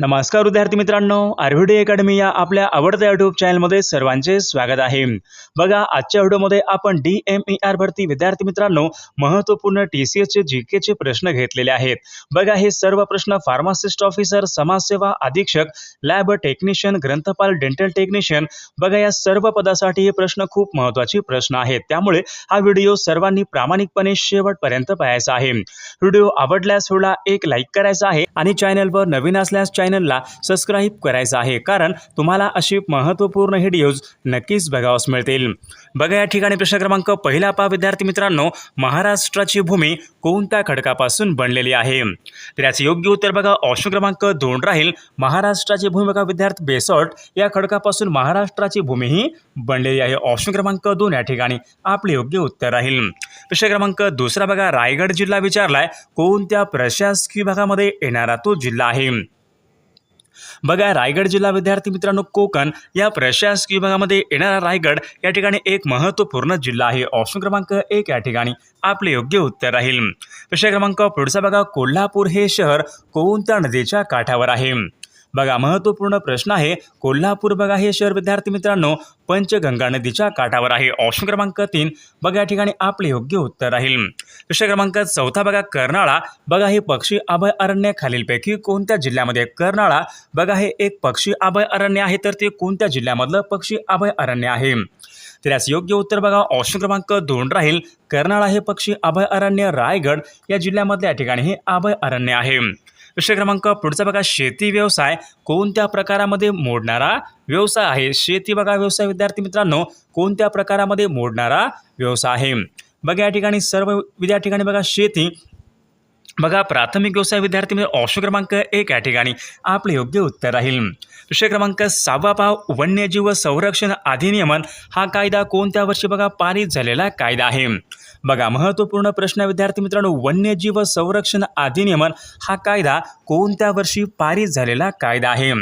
नमस्कार विद्यार्थी मित्रांनो आरव्हीडी अकॅडमी या आपल्या आवडत्या युट्यूब चॅनलमध्ये सर्वांचे स्वागत आहे. बघा आजच्या व्हिडिओमध्ये आपण डी एम ई आर भरती विद्यार्थी मित्रांनो महत्त्वपूर्ण टी सी एसचे जी केचे प्रश्न घेतलेले आहेत. बघा हे सर्व प्रश्न फार्मासिस्ट ऑफिसर समाजसेवा अधीक्षक लॅब टेक्निशियन ग्रंथपाल डेंटल टेक्निशियन बघा या सर्व पदासाठी हे प्रश्न खूप महत्त्वाचे प्रश्न आहेत. त्यामुळे हा व्हिडिओ सर्वांनी प्रामाणिकपणे शेवटपर्यंत पाहायचा आहे. व्हिडिओ आवडल्यास व्हिडिओला एक लाईक करायचा आहे आणि चॅनलवर नवीन असल्यास चॅनलला सबस्क्राईब करायचं आहे. कारण तुम्हाला अशी महत्त्वपूर्ण व्हिडिओज नक्कीच बघावस मिळतील. बघा या ठिकाणी प्रश्न क्रमांक पहिला पहा. विद्यार्थी मित्रांनो महाराष्ट्राची भूमी कोणत्या खडकापासून बनलेली आहे? तर याचे योग्य उत्तर बघा. ऑप्शन क्रमांक दोन राहील. महाराष्ट्राची भूमी बघा. विद्यार्थी बेसॉल्ट या खडकापासून महाराष्ट्राची भूमी ही बनलेली आहे. ऑप्शन क्रमांक दोन या ठिकाणी आपले योग्य उत्तर राहील. प्रश्न क्रमांक दुसरा बघा. रायगड जिल्हा विचारलाय. कोणत्या प्रशासकीय भागामध्ये येणारा तो जिल्हा आहे? बघा रायगड जिल्हा विद्यार्थी मित्रांनो कोकण या प्रशासकीय विभागामध्ये येणारा रायगड या ठिकाणी एक महत्त्वपूर्ण जिल्हा आहे. ऑप्शन क्रमांक एक या ठिकाणी. आपले योग्य उत्तर राहील. प्रश्न क्रमांक पुढचा बघा कोल्हापूर हे शहर कोणत्या नदीच्या काठावर आहे. बघा महत्त्वपूर्ण प्रश्न आहे कोल्हापूर बघा हे शहर विद्यार्थी मित्रांनो पंचगंगा नदीच्या काठावर आहे. ऑप्शन क्रमांक तीन बघा या ठिकाणी आपले योग्य उत्तर राहील. प्रश्न क्रमांक चौथा बघा कर्नाळा. बघा हे पक्षी अभय अरण्य खालीलपैकी कोणत्या जिल्ह्यामध्ये? कर्नाळा. बघा हे एक पक्षी अभय अरण्य आहे तर ते कोणत्या जिल्ह्यामधलं पक्षी अभय अरण्य आहे? तर याचं योग्य उत्तर बघा ऑप्शन क्रमांक दोन राहील. कर्नाळा हे पक्षी अभय अरण्य रायगड या जिल्ह्यामधल्या ठिकाणी हे अभय अरण्य आहे. प्रश्न क्रमांक पुढचा बघा शेती व्यवसाय. कोणत्या प्रकारामध्ये मोडणारा व्यवसाय आहे? शेती बघा व्यवसाय विद्यार्थी मित्रांनो कोणत्या प्रकारामध्ये मोडणारा व्यवसाय आहे? बघा या ठिकाणी सर्व विद्या ठिकाणी बघा शेती. बघा प्राथमिक व्यवसाय विद्यार्थी म्हणजे ऑप्शन क्रमांक एक या ठिकाणी. आपले योग्य उत्तर राहील. विषय क्रमांक सहावा पाव वन्यजीव संरक्षण अधिनियमन. हा कायदा कोणत्या वर्षी बघा पारित झालेला कायदा आहे? बघा महत्त्वपूर्ण प्रश्न विद्यार्थी मित्रांनो वन्यजीव संरक्षण अधिनियमन हा कायदा कोणत्या वर्षी पारित झालेला कायदा आहे?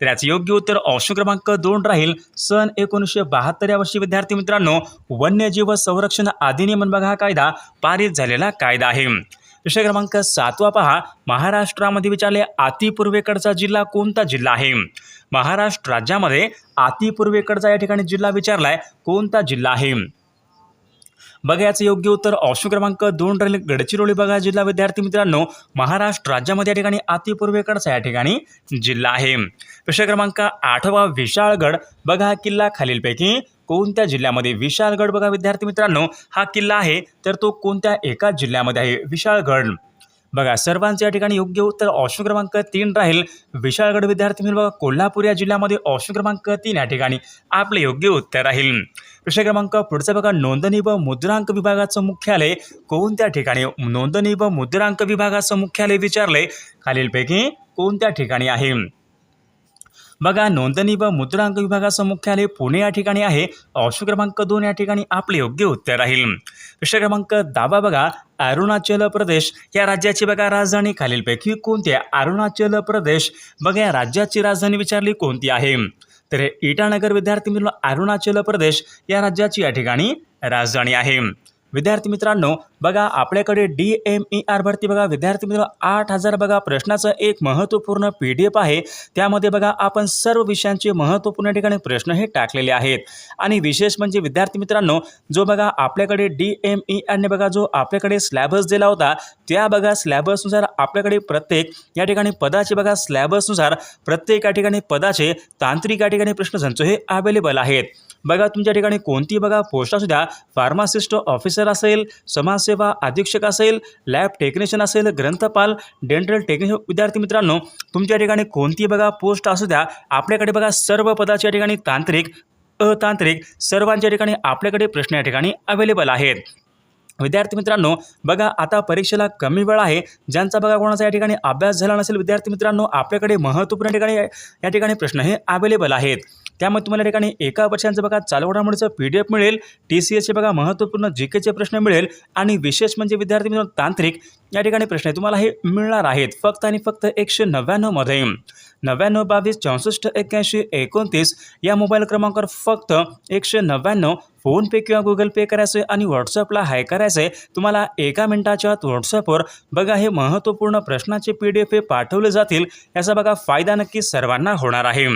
तर याचं योग्य उत्तर ऑप्शन क्रमांक दोन राहील. सन एकोणीसशे बहात्तर या वर्षी विद्यार्थी मित्रांनो वन्यजीव संरक्षण अधिनियमन बघा हा कायदा पारित झालेला कायदा आहे. विषय क्रमांक सातवा पहा. महाराष्ट्रामध्ये विचारले अतिपूर्वेकडचा जिल्हा कोणता जिल्हा आहे? महाराष्ट्र राज्यामध्ये अतिपूर्वेकडचा या ठिकाणी जिल्हा विचारलाय कोणता जिल्हा आहे? बघा याचं योग्य उत्तर ऑप्शन क्रमांक दोन राहील गडचिरोली बघा जिल्हा विद्यार्थी मित्रांनो. महाराष्ट्र राज्यामध्ये या ठिकाणी अतिपूर्वेकडचा या ठिकाणी जिल्हा आहे. प्रश्न क्रमांक आठवा विशाळगड. बघा हा किल्ला खालीलपैकी कोणत्या जिल्ह्यामध्ये? विशाळगड बघा विद्यार्थी मित्रांनो हा किल्ला आहे तर तो कोणत्या एका जिल्ह्यामध्ये आहे? विशाळगड. बघा सर्वांचे या ठिकाणी योग्य उत्तर ऑप्शन क्रमांक तीन राहील. विशाळगड विद्यार्थी मित्र बघा कोल्हापूर या जिल्ह्यामध्ये ऑप्शन क्रमांक तीन या ठिकाणी आपले योग्य उत्तर राहील. प्रश्न क्रमांक पुढचा बघा नोंदणी व मुद्रांक विभागाचं मुख्यालय कोणत्या ठिकाणी? नोंदणी व मुद्रांक विभागाचं मुख्यालय विचारले खालीलपैकी कोणत्या ठिकाणी आहे? बघा नोंदणी व मुद्रांक विभागाचं मुख्यालय पुणे या ठिकाणी आहे. ऑप्शन क्रमांक दोन या ठिकाणी आपले योग्य उत्तर राहील. प्रश्न क्रमांक दहावा बघा अरुणाचल प्रदेश. या राज्याची बघा राजधानी खालीलपैकी कोणती आहे? अरुणाचल प्रदेश. बघा या राज्याची राजधानी विचारली कोणती आहे? तर इटानगर विद्यार्थी मित्रांनो अरुणाचल प्रदेश. या राज्याची या ठिकाणी राजधानी आहे. विद्यार्थी मित्रांनो बघा आपल्याकडे डी एम ई आर भरती बघा. विद्यार्थी मित्र आठ हजार बघा. प्रश्नाचं एक महत्त्वपूर्ण पी डी एफ आहे. त्यामध्ये बघा आपण सर्व विषयांचे महत्त्वपूर्ण ठिकाणी प्रश्न हे टाकलेले आहेत. आणि विशेष म्हणजे विद्यार्थी मित्रांनो जो बघा आपल्याकडे डी एम ई आरने बघा जो आपल्याकडे स्लॅबस दिला होता त्या बघा स्लॅबसनुसार आपल्याकडे प्रत्येक या ठिकाणी पदाचे बघा स्लॅबसनुसार प्रत्येक या ठिकाणी पदाचे तांत्रिक या ठिकाणी प्रश्न प्रश्नसंच हे अवेलेबल आहेत. बघा तुमच्या ठिकाणी कोणती बघा पोस्ट असू द्या फार्मासिस्ट ऑफिसर असेल समाजसेवा अधीक्षक असेल लॅब टेक्निशियन असेल ग्रंथपाल डेंटल टेक्निशियन हो, विद्यार्थी मित्रांनो तुमच्या ठिकाणी कोणती बघा पोस्ट असू द्या आपल्याकडे बघा सर्व पदाच्या ठिकाणी तांत्रिक अतांत्रिक सर्वांच्या ठिकाणी आपल्याकडे प्रश्न या ठिकाणी अवेलेबल आहेत. विद्यार्थी मित्रांनो बघा आता परीक्षेला कमी वेळ आहे ज्यांचा बघा कोणाचा या ठिकाणी अभ्यास झाला नसेल विद्यार्थी मित्रांनो आपल्याकडे महत्त्वपूर्ण ठिकाणी या ठिकाणी प्रश्न हे अवेलेबल आहेत. त्यामुळे तुम्हाला या ठिकाणी एका वर्षांचं बघा चालू घडामोडीचं पी डी एफ मिळेल टी सी एसचे बघा महत्त्वपूर्ण जी केचे प्रश्न मिळेल आणि विशेष म्हणजे विद्यार्थी मित्रांनो तांत्रिक या ठिकाणी प्रश्न तुम्हाला हे मिळणार आहेत. फक्त आणि फक्त एकशे नव्याण्णवमध्ये नव्याण्णव बावीस चौसष्ट एक्क्याऐंशी एकोणतीस या मोबाईल क्रमांकावर फक्त एकशे नव्याण्णव फोनपे किंवा गुगल पे करायचं आणि व्हॉट्सअपला हाय करायचं. आहे तुम्हाला एका मिनिटाच्या आत व्हॉट्सअपवर बघा हे महत्त्वपूर्ण प्रश्नाचे पी डी एफ हे पाठवले जातील. याचा बघा फायदा नक्की सर्वांना होणार आहे.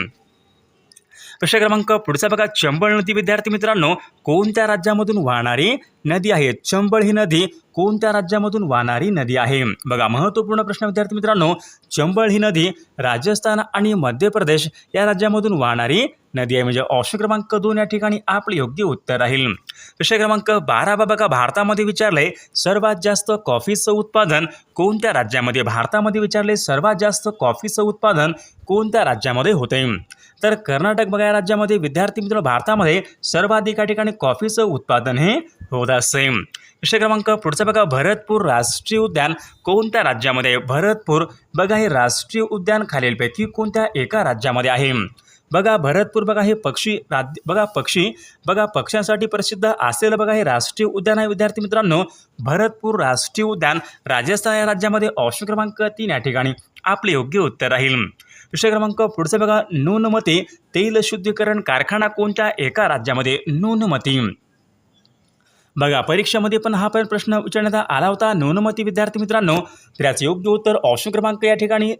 प्रश्न क्रमांक पुढचा बघा. चंबळ नदी विद्यार्थी मित्रांनो कोणत्या राज्यामधून वाहणारी नदी आहे? चंबळ ही नदी कोणत्या राज्यामधून वाहणारी नदी आहे? बघा महत्त्वपूर्ण प्रश्न विद्यार्थी मित्रांनो चंबळ ही नदी राजस्थान आणि मध्य प्रदेश या राज्यामधून वाहणारी नदी आहे. म्हणजे ऑप्शन क्रमांक दोन या ठिकाणी आपले योग्य उत्तर राहील. प्रश्न क्रमांक बारा बा बघा. भारतामध्ये विचारले सर्वात जास्त कॉफीचं उत्पादन कोणत्या राज्यामध्ये? भारतामध्ये विचारले सर्वात जास्त कॉफीचं उत्पादन कोणत्या राज्यामध्ये होते तर कर्नाटक बघा या राज्यामध्ये विद्यार्थी मित्र भारतामध्ये सर्वाधिक या ठिकाणी कॉफीचं उत्पादन हे होत असे. विषय क्रमांक पुढचा बघा भरतपूर राष्ट्रीय उद्यान कोणत्या राज्यामध्ये? आहे? भरतपूर बघा हे राष्ट्रीय उद्यान खालीलपैकी कोणत्या एका राज्यामध्ये आहे? बघा भरतपूर बघा हे पक्षी राज्य बघा पक्षी बघा पक्ष्यांसाठी प्रसिद्ध असलेलं बघा हे राष्ट्रीय उद्यान आहे. विद्यार्थी मित्रांनो भरतपूर राष्ट्रीय उद्यान राजस्थान या राज्यामध्ये ऑप्शन क्रमांक तीन या ठिकाणी आपले योग्य उत्तर राहील. विषय क्रमांक पुढचा बघा. नूनमती तेल शुद्धीकरण कारखाना कोणत्या एका राज्यामध्ये? नूनमती बघा परीक्षेमध्ये पण हा पण प्रश्न विचारण्यात आला होता. नूनमती विद्यार्थी मित्रांनो त्याचं योग्य उत्तर ऑप्शन क्रमांक या ठिकाणी.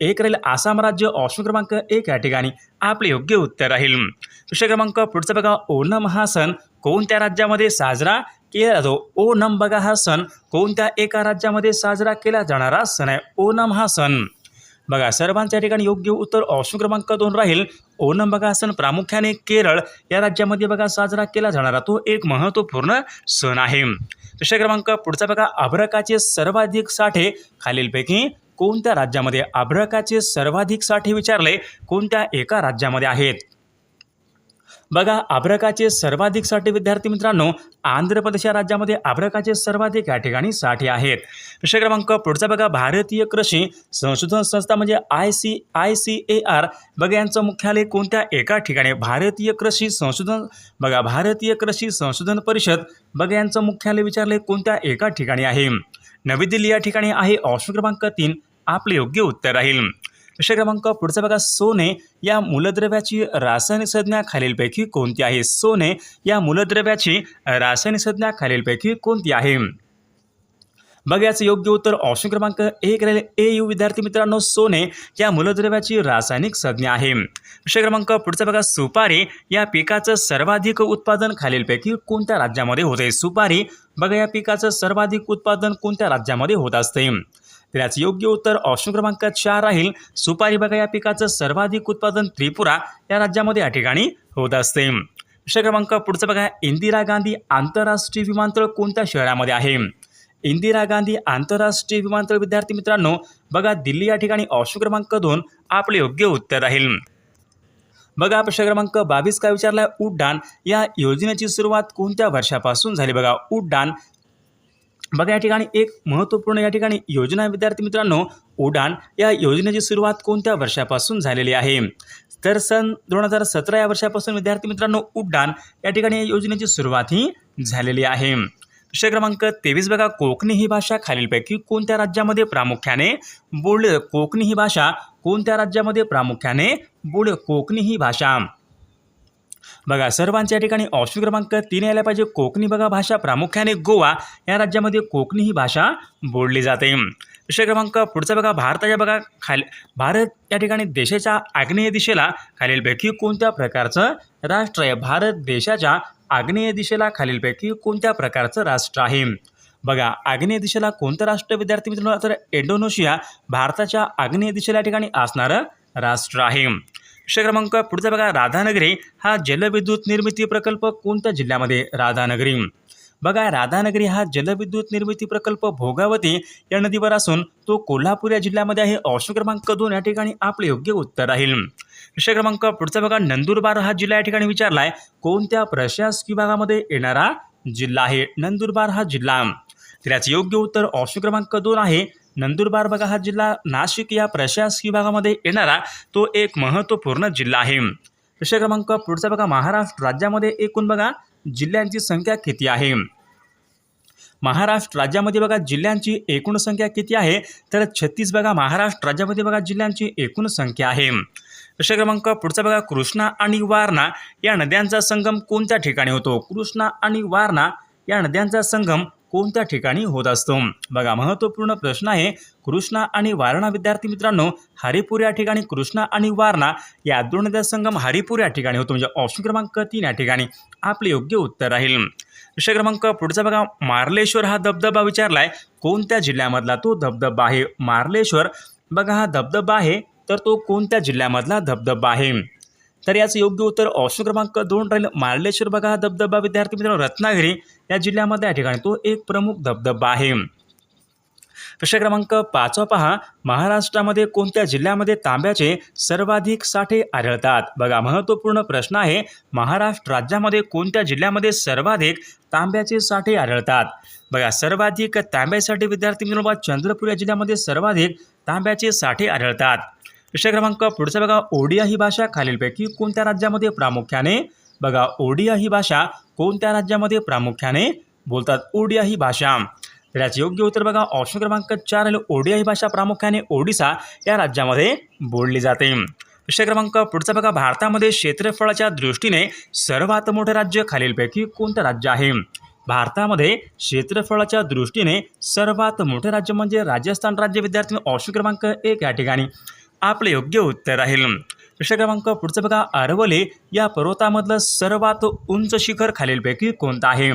एक राहील आसाम राज्य ऑप्शन क्रमांक एक या ठिकाणी. आपले योग्य उत्तर राहील. विषय क्रमांक पुढचा बघा. ओणम हा सण कोणत्या राज्यामध्ये साजरा केला जातो? ओणम बघा हा सण कोणत्या एका राज्यामध्ये साजरा केला जाणारा सण आहे? ओणम हा सण. बघा सर्वांच्या ठिकाणी योग्य उत्तर ऑप्शन क्रमांक दोन राहील. ओणम बघा सण प्रामुख्याने केरळ. या राज्यामध्ये बघा साजरा केला जाणारा तो एक महत्त्वपूर्ण सण आहे. प्रश्न क्रमांक पुढचा बघा अभ्रकाचे सर्वाधिक साठे. खालीलपैकी कोणत्या राज्यामध्ये अभ्रकाचे सर्वाधिक साठे विचारले? कोणत्या एका राज्यामध्ये आहेत? बघा अभ्रकाचे सर्वाधिक साठे विद्यार्थी मित्रांनो आंध्र प्रदेश या राज्यामध्ये अभ्रकाचे सर्वाधिक या ठिकाणी साठे आहेत. प्रश्न क्रमांक पुढचा बघा भारतीय कृषी संशोधन संस्था म्हणजे I C I C A R बघा यांचं मुख्यालय कोणत्या एका ठिकाणी? भारतीय कृषी संशोधन बघा भारतीय कृषी संशोधन परिषद. बघा यांचं मुख्यालय विचारले कोणत्या एका ठिकाणी आहे? नवी दिल्ली या ठिकाणी आहे. ऑप्शन क्रमांक तीन आपले योग्य उत्तर राहील. विषय क्रमांक पुढचा बघा सोने या मूलद्रव्याची रासायनिक संज्ञा खालीलपैकी कोणती आहे? सोने या मूलद्रव्याची रासायनिक संज्ञा खालीलपैकी कोणती आहे? बघा याचं योग्य उत्तर ऑप्शन क्रमांक एक राहील ए यू. विद्यार्थी मित्रांनो सोने या मूलद्रव्याची रासायनिक संज्ञा आहे. विषय क्रमांक पुढचा बघा सुपारी या पिकाचं सर्वाधिक उत्पादन खालीलपैकी कोणत्या राज्यामध्ये होते? सुपारी बघा या पिकाचं सर्वाधिक उत्पादन कोणत्या राज्यामध्ये होत असते? तर याचं योग्य उत्तर ऑप्शन क्रमांक चार राहील. सुपारी बघा या पिकाचं सर्वाधिक उत्पादन त्रिपुरा या राज्यामध्ये या ठिकाणी होत असते. विषय क्रमांक पुढचा बघा. इंदिरा गांधी आंतरराष्ट्रीय विमानतळ कोणत्या शहरामध्ये आहे? इंदिरा गांधी आंतरराष्ट्रीय विमानतळ विद्यार्थी मित्रांनो बघा दिल्ली या ठिकाणी ऑप्शन क्रमांक दोन आपले योग्य उत्तर राहील. बघा प्रश्न क्रमांक बावीस काय विचारलाय? उड्डाण. या योजनेची सुरुवात कोणत्या वर्षापासून झाली? बघा उड्डाण बघा या ठिकाणी एक महत्त्वपूर्ण या ठिकाणी योजना विद्यार्थी मित्रांनो उडान या योजनेची सुरुवात कोणत्या वर्षापासून झालेली आहे? तर सन दोन हजार सतरा या वर्षापासून विद्यार्थी मित्रांनो उड्डाण या ठिकाणी या योजनेची सुरुवात ही झालेली आहे. विषय क्रमांक तेवीस बघा कोकणी ही भाषा खालीलपैकी कोणत्या राज्यामध्ये प्रामुख्याने बोल कोकणी ही भाषा कोणत्या राज्यामध्ये प्रामुख्याने बोल कोकणी ही भाषा. बघा सर्वांच्या ठिकाणी ऑप्शन क्रमांक तीन यायला पाहिजे. कोकणी बघा भाषा. प्रामुख्याने गोवा या राज्यामध्ये कोकणी ही भाषा बोलली जाते. विषय क्रमांक पुढचा बघा भारताच्या बघा खाली भारत या ठिकाणी देशाच्या आग्नेय दिशेला खालीलपैकी कोणत्या प्रकारचं राष्ट्र आहे? भारत देशाच्या आग्नेय दिशेला खालीलपैकी कोणत्या प्रकारचं राष्ट्र आहे? बघा आग्नेय दिशेला कोणतं राष्ट्र? विद्यार्थी मित्रांनो तर इंडोनेशिया भारताच्या आग्नेय दिशेला ठिकाणी असणारं राष्ट्र आहे. प्रश्न क्रमांक पुढचा बघा राधानगरी हा जलविद्युत निर्मिती प्रकल्प कोणत्या जिल्ह्यामध्ये? राधानगरी. बघा राधानगरी हा जलविद्युत निर्मिती प्रकल्प भोगावती या नदीवर असून तो कोल्हापूर या जिल्ह्यामध्ये आहे. ऑप्शन क्रमांक दोन या ठिकाणी आपले योग्य उत्तर राहील. विषय क्रमांक पुढचा बघा नंदुरबार हा जिल्हा या ठिकाणी विचारलाय. कोणत्या प्रशासकीय विभागामध्ये येणारा जिल्हा आहे? नंदुरबार हा जिल्हा. तर याचं योग्य उत्तर ऑप्शन क्रमांक दोन आहे. नंदुरबार बघा हा जिल्हा नाशिक या प्रशासकीय विभागामध्ये येणारा तो एक महत्त्वपूर्ण जिल्हा आहे. प्रश्न क्रमांक पुढचा बघा महाराष्ट्र राज्यामध्ये एकूण बघा जिल्ह्यांची संख्या किती आहे? महाराष्ट्र राज्यामध्ये बघा जिल्ह्यांची एकूण संख्या किती आहे? तर छत्तीस बघा महाराष्ट्र राज्यामध्ये बघा जिल्ह्यांची एकूण संख्या आहे. प्रश्न क्रमांक पुढचा बघा कृष्णा आणि वारणा या नद्यांचा संगम कोणत्या ठिकाणी होतो? कृष्णा आणि वारणा या नद्यांचा संगम कोणत्या ठिकाणी होत असतो? बघा महत्त्वपूर्ण प्रश्न आहे कृष्णा आणि वारणा विद्यार्थी मित्रांनो हरिपूर या ठिकाणी कृष्णा आणि वारणा या दोन नद्या संगम हरिपूर या ठिकाणी होतो. म्हणजे ऑप्शन क्रमांक तीन या ठिकाणी. आपले योग्य उत्तर राहील. विषय क्रमांक पुढचा बघा मार्लेश्वर हा धबधबा विचारलाय. कोणत्या जिल्ह्यामधला तो धबधबा आहे? मार्लेश्वर. बघा हा धबधबा आहे तर तो कोणत्या जिल्ह्यामधला धबधबा आहे? तर याचं योग्य उत्तर ऑप्शन क्रमांक दोन राहील. मार्लेश्वर बघा हा धबधबा विद्यार्थी मित्रांनो रत्नागिरी या जिल्ह्यामध्ये या ठिकाणी तो एक प्रमुख धबधबा आहे. प्रश्न क्रमांक पाचवा पहा. महाराष्ट्रामध्ये कोणत्या जिल्ह्यामध्ये तांब्याचे सर्वाधिक साठे आढळतात? बघा महत्त्वपूर्ण प्रश्न आहे महाराष्ट्र राज्यामध्ये कोणत्या जिल्ह्यामध्ये सर्वाधिक तांब्याचे साठे आढळतात? बघा सर्वाधिक तांब्यासाठी विद्यार्थी मित्रांनो चंद्रपूर या जिल्ह्यामध्ये सर्वाधिक तांब्याचे साठे आढळतात. विषय क्रमांक पुढचा बघा ओडिया ही भाषा खालीलपैकी कोणत्या राज्यामध्ये प्रामुख्याने? बघा ओडिया ही भाषा कोणत्या राज्यामध्ये प्रामुख्याने बोलतात? ओडिया ही भाषा. तर याचे योग्य उत्तर बघा ऑप्शन क्रमांक चार आलं ओडिया ही भाषा प्रामुख्याने ओडिसा या राज्यामध्ये बोलली जाते. विषय क्रमांक पुढचा बघा भारतामध्ये क्षेत्रफळाच्या दृष्टीने सर्वात मोठे राज्य खालीलपैकी कोणतं राज्य आहे? भारतामध्ये क्षेत्रफळाच्या दृष्टीने सर्वात मोठे राज्य म्हणजे राजस्थान राज्य विद्यार्थी ऑप्शन क्रमांक एक या ठिकाणी. आपले योग्य उत्तर राहील प्रश्न क्रमांक पुढचं बघा. अरवले या पर्वतामधलं सर्वात उंच शिखर खालीलपैकी कोणतं आहे?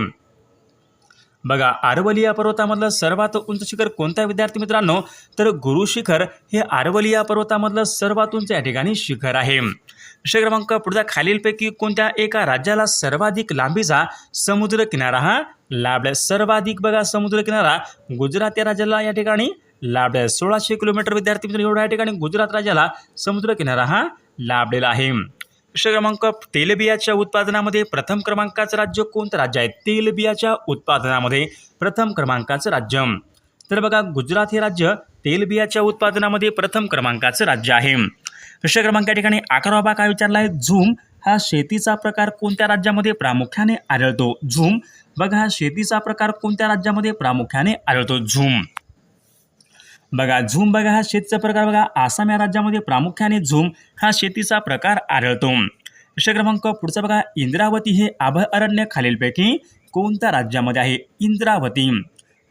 बघा आरवली या पर्वतामधलं सर्वात उंच शिखर कोणत्या विद्यार्थी मित्रांनो? तर गुरु शिखर हे आरवली या पर्वतामधलं सर्वात उंच या ठिकाणी शिखर आहे. प्रश्न क्रमांक पुढचा. खालीलपैकी कोणत्या एका राज्याला सर्वाधिक लांबीचा समुद्र किनारा हा लाभला सर्वाधिक बघा समुद्र किनारा गुजरात या राज्याला या ठिकाणी लाभले सोळाशे किलोमीटर विद्यार्थी मित्र एवढ्या ठिकाणी गुजरात राज्याला समुद्र किनारा हा लाभलेला आहे. प्रश्न क्रमांक तेलबियाच्या उत्पादनामध्ये प्रथम क्रमांकाचं राज्य कोणतं राज्य आहे? तेलबियाच्या उत्पादनामध्ये प्रथम क्रमांकाचं राज्य. तर बघा गुजरात हे राज्य तेलबियाच्या उत्पादनामध्ये प्रथम क्रमांकाचं राज्य आहे. प्रश्न क्रमांक या ठिकाणी अकरावा भाग काय विचारला आहे? झूम हा शेतीचा प्रकार कोणत्या राज्यामध्ये प्रामुख्याने आढळतो? झूम बघा हा शेतीचा प्रकार कोणत्या राज्यामध्ये प्रामुख्याने आढळतो? झूम. बघा झूम बघा हा शेतीचा प्रकार बघा. आसाम या राज्यामध्ये प्रामुख्याने झूम हा शेतीचा प्रकार आढळतो. विषय क्रमांक पुढचा बघा. इंद्रावती हे आभय अरण्य खालीलपैकी कोणत्या राज्यामध्ये आहे? इंद्रावती.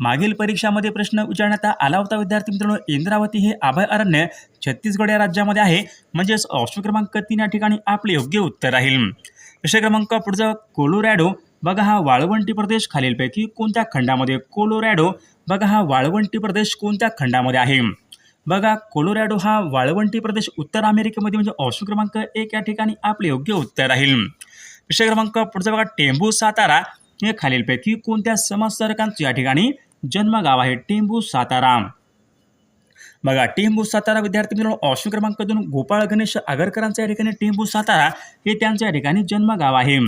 मागील परीक्षामध्ये प्रश्न विचारण्यात आला होता विद्यार्थी मित्रांनो. इंद्रावती हे आभय अरण्य छत्तीसगड या राज्यामध्ये आहे. म्हणजेच ऑप्शन क्रमांक तीन या ठिकाणी आपले योग्य उत्तर राहील. विषय क्रमांक पुढचा कोलोरॅडो. बघा हा वाळवंटी प्रदेश खालीलपैकी कोणत्या खंडामध्ये? कोलोरॅडो. बघा हा वाळवंटी प्रदेश कोणत्या खंडामध्ये आहे? बघा कोलोरॅडो हा वाळवंटी प्रदेश उत्तर अमेरिकेमध्ये म्हणजे ऑप्शन क्रमांक एक या ठिकाणी आपले योग्य उत्तर राहील विषय क्रमांक पुढचा बघा टेंबू सातारा. हे खालीलपैकी कोणत्या समाजसुधारकांचं या ठिकाणी जन्मगाव आहे? टेंबू सातारा. बघा टेंबू सातारा विद्यार्थी मित्रांनो ऑप्शन क्रमांक दोन गोपाळ गणेश आगरकरांचं या ठिकाणी टेंबू सातारा हे त्यांच्या या ठिकाणी जन्मगाव आहे.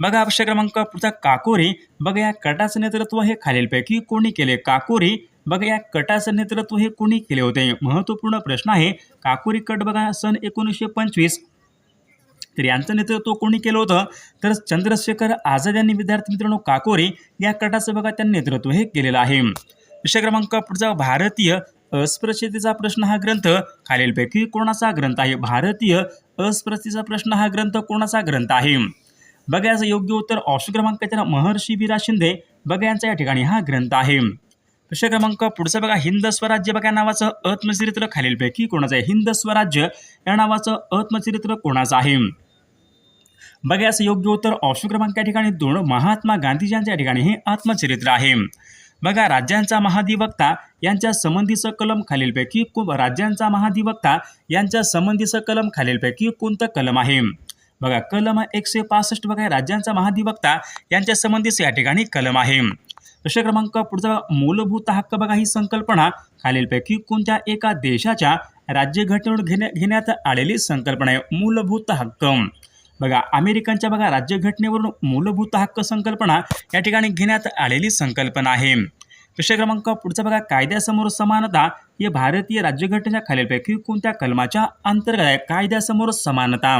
बघा अक्षय क्रमांक पुढचा काकोरी. बघा या कटाचं नेतृत्व हे खालीलपैकी कोणी केले? काकोरी. बघा या कटाचं नेतृत्व हे कोणी केले होते? महत्त्वपूर्ण प्रश्न आहे काकोरी कट बघा सन एकोणीसशे पंचवीस. तर यांचं नेतृत्व कोणी केलं होतं? तर चंद्रशेखर आझाद यांनी. विद्यार्थी मित्रांनो काकोरी या कटाचं बघा त्यांनी नेतृत्व हे केलेलं आहे. विषय क्रमांक पुढचा भारतीय अस्पृश्यतेचा प्रश्न हा ग्रंथ खालीलपैकी कोणाचा ग्रंथ आहे? भारतीय अस्पृश्यतेचा प्रश्न हा ग्रंथ कोणाचा ग्रंथ आहे? बघा याचं योग्य उत्तर ऑप्शन क्रमांक त्याला महर्षी विरा शिंदे बघा यांचा या ठिकाणी हा ग्रंथ आहे. प्रश्न क्रमांक पुढचा बघा हिंद स्वराज्य बघा नावाचं आत्मचरित्र खालीलपैकी कोणाचं आहे? हिंद स्वराज्य या नावाचं आत्मचरित्र कोणाचं आहे? बघा याचं योग्य उत्तर ऑप्शन क्रमांक या ठिकाणी दोन महात्मा गांधीजींच्या ठिकाणी हे आत्मचरित्र आहे. बघा राज्यांचा महाधिवक्ता यांच्या संबंधीचं कलम खालीलपैकी राज्यांचा महाधिवक्ता यांच्या संबंधीचं कलम खालीलपैकी कोणतं कलम आहे? बघा कलम एकशे पासष्ट बघा राज्यांचा महाधिवक्ता यांच्या संबंधीच या ठिकाणी कलम आहे. प्रश्न क्रमांक पुढचा मूलभूत हक्क बघा ही संकल्पना खालीलपैकी कोणत्या एका देशाच्या राज्यघटनेवर घेण्या घेण्यात आलेली संकल्पना आहे? मूलभूत हक्क. बघा अमेरिकनच्या बघा राज्यघटनेवरून मूलभूत हक्क संकल्पना या ठिकाणी घेण्यात आलेली संकल्पना आहे. प्रश्न क्रमांक पुढचा बघा कायद्यासमोर समानता हे भारतीय राज्यघटनेच्या खालीलपैकी कोणत्या कलमाच्या अंतर्गत आहे? कायद्यासमोर समानता.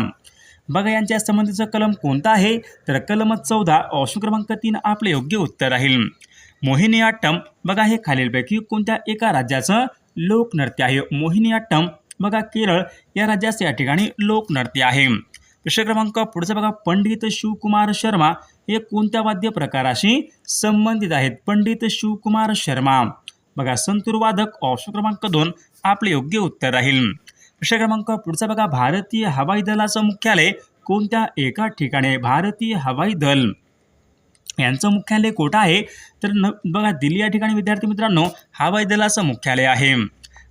बघा यांच्या संबंधीचं कलम कोणतं आहे? तर कलम चौदा ऑप्शन क्रमांक तीन आपले योग्य उत्तर राहील. मोहिनीअट्टम बघा हे खालीलपैकी कोणत्या एका राज्याचं लोकनृत्य आहे? मोहिनीअट्टम बघा केरळ या राज्याचं या ठिकाणी लोकनृत्य आहे. प्रश्न क्रमांक पुढचा बघा पंडित शिवकुमार शर्मा हे कोणत्या वाद्य प्रकाराशी संबंधित आहेत? पंडित शिवकुमार शर्मा. बघा संतुरवादक ऑप्शन क्रमांक दोन आपले योग्य उत्तर राहील. प्रश्न क्रमांक पुढचा बघा. भारतीय हवाई दलाचं मुख्यालय कोणत्या एका ठिकाणी आहे? भारतीय हवाई दल यांचं मुख्यालय कोठं आहे? तर न बघा दिल्ली या ठिकाणी विद्यार्थी मित्रांनो हवाई दलाचं मुख्यालय आहे.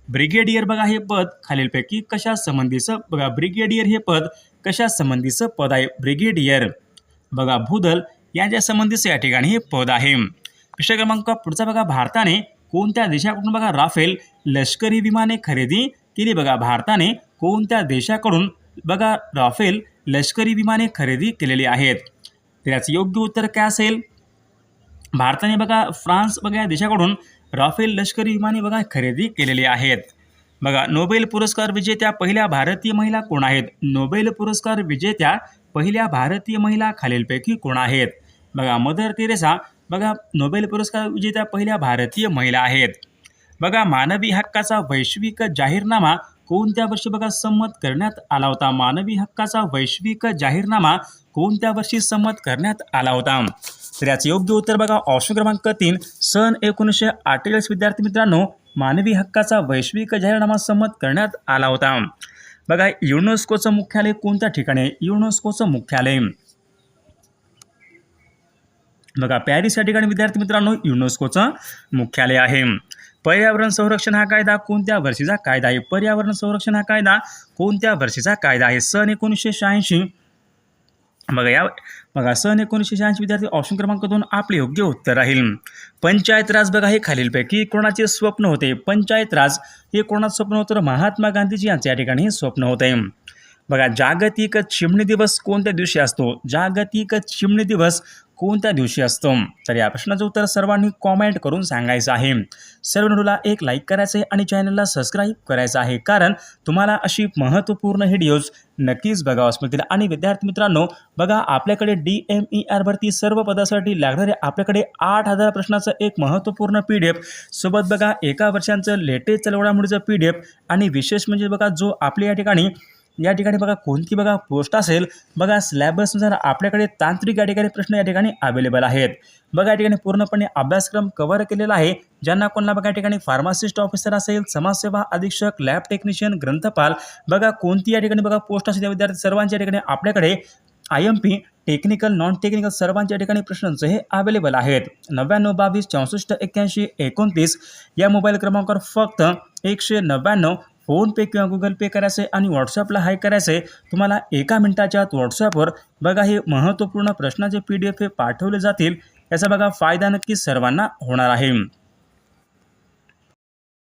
ब्रिगेडियर बघा हे पद खालीलपैकी कशा संबंधीचं? बघा ब्रिगेडियर हे पद कशा संबंधीचं पद आहे? ब्रिगेडियर बघा भूदल यांच्या संबंधीचं या ठिकाणी हे पद आहे. प्रश्न क्रमांक पुढचा बघा. भारताने कोणत्या देशाकडून बघा? राफेल लष्करी विमाने खरेदी तिने बघा भारताने कोणत्या देशाकडून बघा राफेल लष्करी विमाने खरेदी केलेली आहेत. तर याचं योग्य उत्तर काय असेल? भारताने बघा फ्रान्स बघा या देशाकडून राफेल लष्करी विमाने बघा खरेदी केलेली आहेत. बघा नोबेल पुरस्कार विजेत्या पहिल्या भारतीय महिला कोण आहेत? नोबेल पुरस्कार विजेत्या पहिल्या भारतीय महिला खालीलपैकी कोण आहेत? बघा मदर तेरेसा बघा नोबेल पुरस्कार विजेत्या पहिल्या भारतीय महिला आहेत. बघा मानवी हक्काचा वैश्विक जाहीरनामा कोणत्या वर्षी बघा संमत करण्यात आला होता? मानवी हक्काचा वैश्विक जाहीरनामा कोणत्या वर्षी संमत करण्यात आला होता? तर याचं योग्य उत्तर बघा ऑप्शन क्रमांक तीन सन एकोणीसशे अठ्ठेचाळीस. विद्यार्थी मित्रांनो मानवी हक्काचा वैश्विक जाहीरनामा संमत करण्यात आला होता. बघा युनेस्कोचं मुख्यालय कोणत्या ठिकाणी? युनेस्कोचं मुख्यालय. बघा पॅरिस या ठिकाणी विद्यार्थी मित्रांनो युनेस्कोचं मुख्यालय आहे. पर्यावरण संरक्षण हा कायदा कोणत्या वर्षीचा कायदा आहे? पर्यावरण संरक्षण हा कायदा कोणत्या वर्षीचा कायदा आहे? सन एकोणीसशे शहाऐंशी. बघा या बघा सन एकोणीसशे शहाऐंशी विद्यार्थी ऑप्शन क्रमांक दोन आपले योग्य उत्तर राहील. पंचायत राज बघा हे खालीलपैकी कोणाचे स्वप्न होते? पंचायत राज हे कोणाचं स्वप्न होतं? तर महात्मा गांधीजी यांचं या ठिकाणी हे स्वप्न होते. बघा जागतिक चिमणी दिवस कोणत्या दिवशी असतो? जागतिक चिमणी दिवस कोणत्या दिवशी असतो? तर या प्रश्नाचं उत्तर सर्वांनी कॉमेंट करून सांगायचं आहे. सर्व व्हिडिओला एक लाईक करायचं आहे आणि चॅनलला सबस्क्राईब करायचं आहे. कारण तुम्हाला अशी महत्त्वपूर्ण व्हिडिओज नक्कीच बघावास मिळतील आणि विद्यार्थी मित्रांनो बघा आपल्याकडे डी एम ई आर भरती सर्व पदासाठी लागणारे आपल्याकडे आठ हजार प्रश्नाचं एक महत्त्वपूर्ण पी डी एफ सोबत बघा एका वर्षांचं लेटेस्ट चलवडामुळेचं पी डी एफ आणि विशेष म्हणजे बघा जो आपल्या या ठिकाणी या ठिकाणी बघा कोणती बघा पोस्ट असेल बघा सिलॅबसनुसार आपल्याकडे तांत्रिक या ठिकाणी प्रश्न या ठिकाणी अवेलेबल आहेत. बघा या ठिकाणी पूर्णपणे अभ्यासक्रम कव्हर केलेला आहे. ज्यांना कोणाला बघा या ठिकाणी फार्मासिस्ट ऑफिसर असेल समाजसेवा अधीक्षक लॅब टेक्निशियन ग्रंथपाल बघा कोणती या ठिकाणी बघा पोस्ट असेल त्या विद्यार्थी सर्वांच्या ठिकाणी आपल्याकडे I M P technical non technical सर्वांच्या ठिकाणी प्रश्नांचे हे अवेलेबल आहेत. नव्याण्णव बावीस चौसष्ट एक्क्याऐंशी एकोणतीस या मोबाईल क्रमांकावर फक्त एकशे नव्याण्णव फोनपे किंवा गुगल पे करायचं आहे आणि व्हॉट्सअपला हाय करायचं आहे तुम्हाला एका मिनिटाच्या आत व्हॉट्सअपवर बघा हे महत्त्वपूर्ण प्रश्नाचे पी डी एफ हे पाठवले जातील. याचा बघा फायदा नक्की सर्वांना होणार आहे.